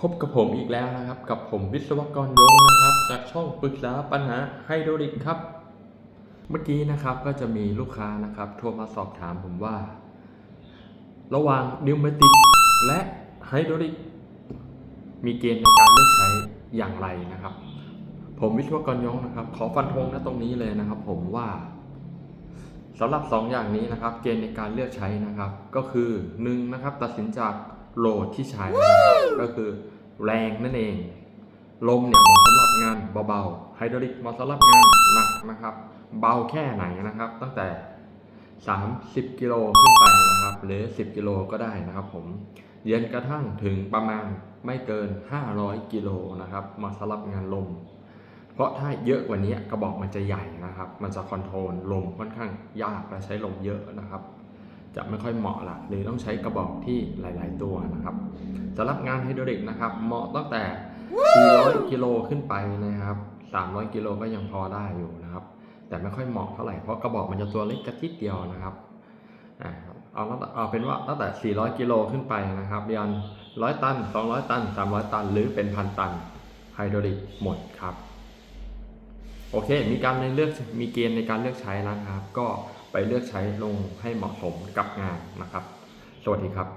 พบกับผมอีกแล้วนะครับ กับผมวิศวกรยงนะครับ จากช่องปรึกษาปัญหาไฮดรอลิกครับ เมื่อกี้นะครับก็จะมีลูกค้านะครับ โทรมาสอบถามผมว่า ระหว่างนิวเมติกและไฮดรอลิกมีเกณฑ์ในการเลือกใช้อย่างไรนะครับ ผมวิศวกรยงนะครับ ขอฟันธงนะตรงนี้เลยนะครับ ผมว่าสำหรับ 2 อย่างนี้นะครับ เกณฑ์ในการเลือกใช้นะครับ ก็คือ1นะครับตัดสินจาก โหลดที่ใช้นะครับก็คือแรงนั่นเอง ลมเนี่ยเหมาะสำหรับงานเบาๆไฮดรอลิกเหมาะสำหรับงานหนักนะครับ เบาแค่ไหนนะครับ ตั้งแต่ 30กิโลขึ้นไปนะครับ หรือ 10กิโลก็ได้นะครับ ผมเย็นกระทั่งถึงประมาณไม่เกิน 500กิโลนะครับเหมาะสำหรับงานลม เพราะถ้าเยอะกว่านี้กระบอกมันจะใหญ่นะครับ มันจะคอนโทรลลมค่อนข้างยากและใช้ลมเยอะนะครับ จะไม่ค่อยเหมาะละหรือต้องใช้กระบอกที่หลาย ๆ ตัวนะครับสำหรับงานไฮดรอลิกนะครับ เหมาะตั้งแต่ 400 กิโลขึ้นไปนะครับ 300 กิโลก็ยังพอได้อยู่นะครับ แต่ไม่ค่อยเหมาะเท่าไหร่เพราะกระบอกมันจะตัวเล็กกระทิดเดียวนะครับอ่าเอาเอาเป็นว่าตั้งแต่ 400 กิโลขึ้นไปนะครับยัน100 ตัน 200 ตัน 300 ตัน หรือเป็นพันตันไฮดรอลิกหมดครับ โอเค มีการในเลือกมีเกณฑ์ในการเลือกใช้แล้วครับ ก็ไปเลือกใช้ลงให้เหมาะสมกับงานนะครับ สวัสดีครับ